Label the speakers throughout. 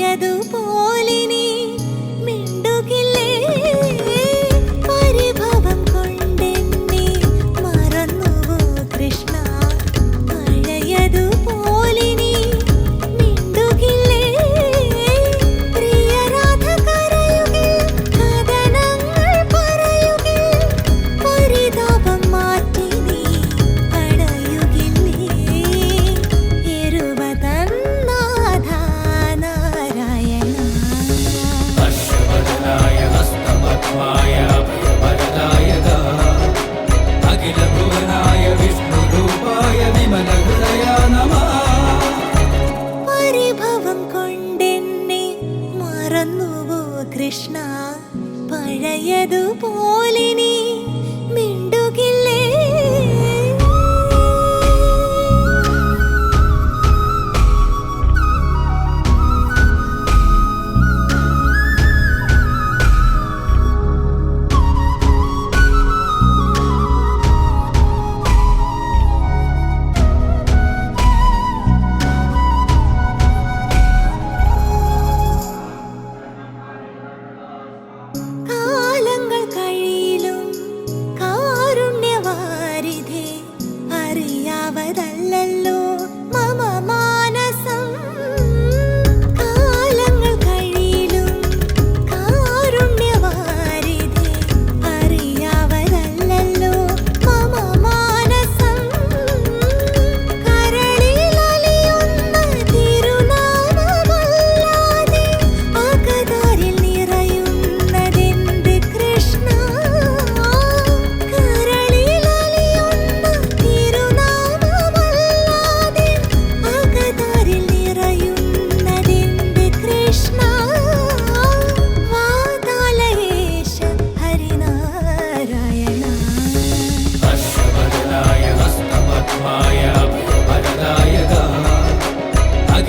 Speaker 1: తెలియదు పోలిని Krishna പഴയതുപോലിനീ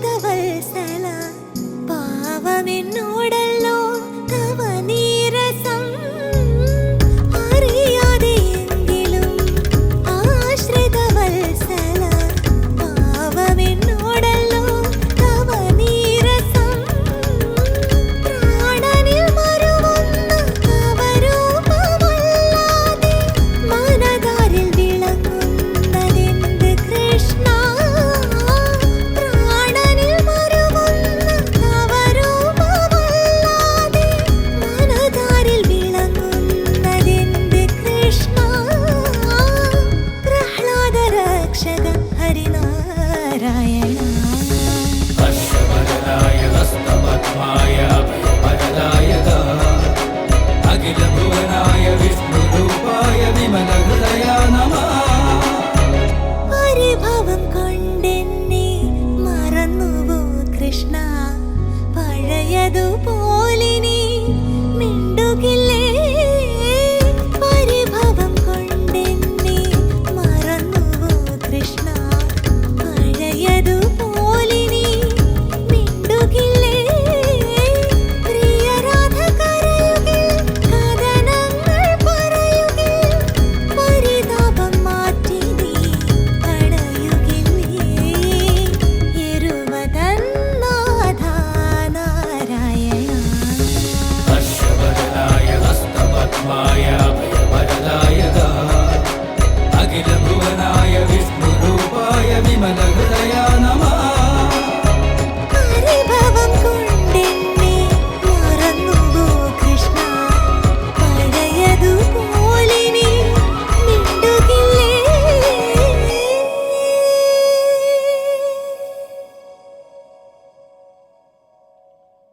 Speaker 1: te va
Speaker 2: गणाय विष्णुरूपाय विमलग